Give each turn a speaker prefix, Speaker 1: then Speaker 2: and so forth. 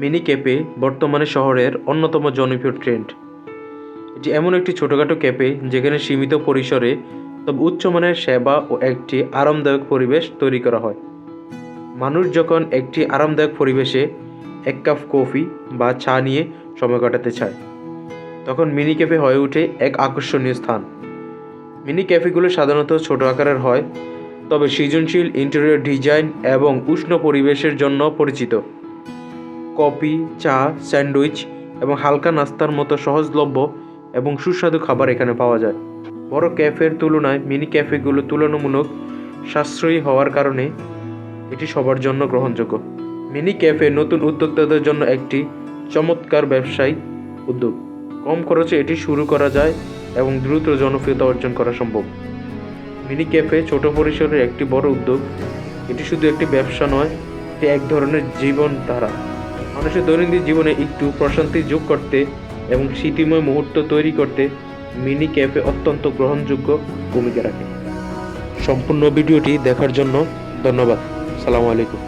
Speaker 1: Mini cafe বর্তমানে শহরের অন্যতম জনপ্রিয় ট্রেন্ড। এটি এমন একটি ছোটোখাটো ক্যাফে যেখানে সীমিত পরিসরে তবে উচ্চমানের সেবা ও একটি আরামদায়ক পরিবেশ তৈরি করা হয়। মানুষ যখন একটি আরামদায়ক পরিবেশে এক কাপ কফি বা চা নিয়ে সময় কাটাতে চায়, তখন মিনি ক্যাফে হয়ে ওঠে এক আকর্ষণীয় স্থান। মিনি ক্যাফেগুলো সাধারণত ছোট আকারের হয়, তবে সৃজনশীল ইন্টেরিয়র ডিজাইন এবং উষ্ণ পরিবেশের জন্য পরিচিত। কফি, চা, স্যান্ডউইচ এবং হালকা নাস্তার মতো সহজলভ্য এবং সুস্বাদু খাবার এখানে পাওয়া যায়। বড় ক্যাফের তুলনায় মিনি ক্যাফেগুলো তুলনামূলক সাশ্রয়ী হওয়ার কারণে এটি সবার জন্য গ্রহণযোগ্য। মিনি ক্যাফে নতুন উদ্যোক্তাদের জন্য একটি চমৎকার ব্যবসায়ী উদ্যোগ। কম খরচে এটি শুরু করা যায় এবং দ্রুত জনপ্রিয়তা অর্জন করা সম্ভব। মিনি ক্যাফে ছোট পরিসরের একটি বড় উদ্যোগ। এটি শুধু একটি ব্যবসা নয়, এটি এক ধরনের জীবনধারা। মানুষের দৈনন্দিন জীবনে একটু প্রশান্তি যোগ করতে এবং স্মৃতিময় মুহূর্ত তৈরি করতে মিনি ক্যাফে অত্যন্ত গ্রহণযোগ্য ভূমিকা রাখে। সম্পূর্ণ ভিডিওটি দেখার জন্য ধন্যবাদ। সালামু আলাইকুম।